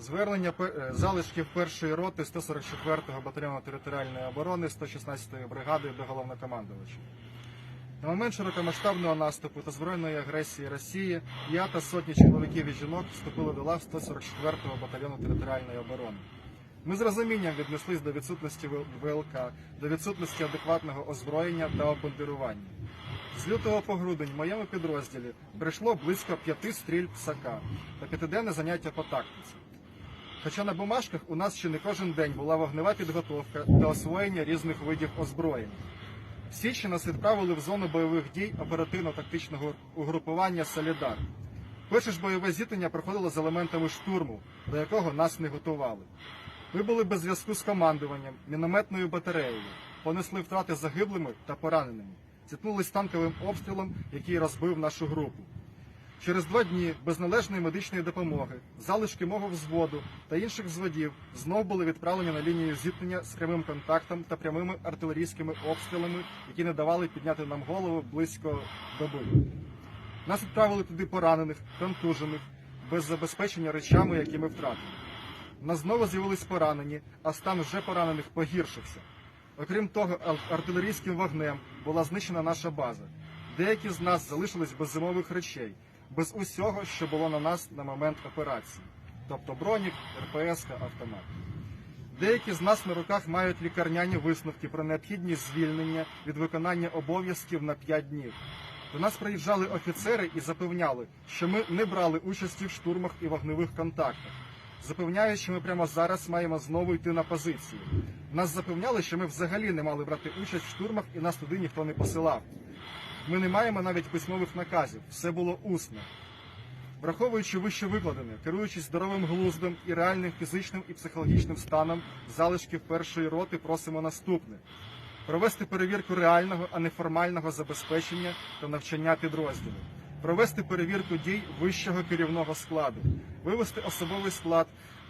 Звернення е, залишків першої роти 144-го батальйону територіальної оборони 116-ї бригади до головнокомандувача. На момент широкомасштабного наступу та збройної агресії Росії я та сотні чоловіків і жінок вступили до лав 144-го батальйону територіальної оборони. Ми з розумінням віднеслись до відсутності ВЛК, до відсутності адекватного озброєння та обмундирування. З лютого по грудень в моєму підрозділі прийшло близько п'яти стріль псака та п'ятиденне заняття по тактиці. Хоча на бумажках у нас ще не кожен день була вогнева підготовка та освоєння різних видів озброєння. В січні нас відправили в зону бойових дій оперативно-тактичного угрупування Солідар. Перше ж бойове зіткнення проходило з елементами штурму, до якого нас не готували. Ми були без зв'язку з командуванням, мінометною батареєю, понесли втрати загиблими та пораненими, зіткнулись танковим обстрілом, який розбив нашу групу. Через два дні без належної медичної допомоги залишки мого взводу та інших взводів знов були відправлені на лінію зіткнення з прямим контактом та прямими артилерійськими обстрілами, які не давали підняти нам голову близько доби. Нас відправили туди поранених, контужених, без забезпечення речами, які ми втратили. Нас знову з'явились поранені, а стан вже поранених погіршився. Окрім того, артилерійським вогнем була знищена наша база. Деякі з нас залишились без зимових речей, без усього, що було на нас на момент операції, тобто бронік, РПС, автомат. Деякі з нас на руках мають лікарняні висновки про необхідність звільнення від виконання обов'язків на 5 днів. До нас приїжджали офіцери і запевняли, що ми не брали участі в штурмах і вогневих контактах. Запевняють, що ми прямо зараз маємо знову йти на позиції. Нас запевняли, що ми взагалі не мали брати участь в штурмах і нас туди ніхто не посилав. Ми не маємо навіть письмових наказів, все було усно. Враховуючи вище викладене, керуючись здоровим глуздом і реальним фізичним і психологічним станом залишків першої роти, просимо наступне: провести перевірку реального, а не формального забезпечення та навчання підрозділу, провести перевірку дій вищого керівного складу, вивести особовий склад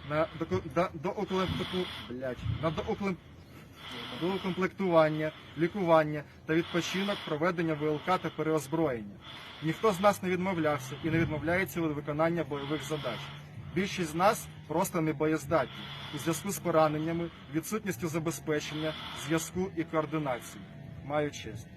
на доку- да- доукомплекту- блядь, на доуклем- доукомплектування, лікування та відпочинок проведення ВЛК та переозброєння. Ніхто з нас не відмовлявся і не відмовляється від виконання бойових задач. Більшість з нас просто не боєздатні у зв'язку з пораненнями, відсутністю забезпечення, зв'язку і координації. Маю честь.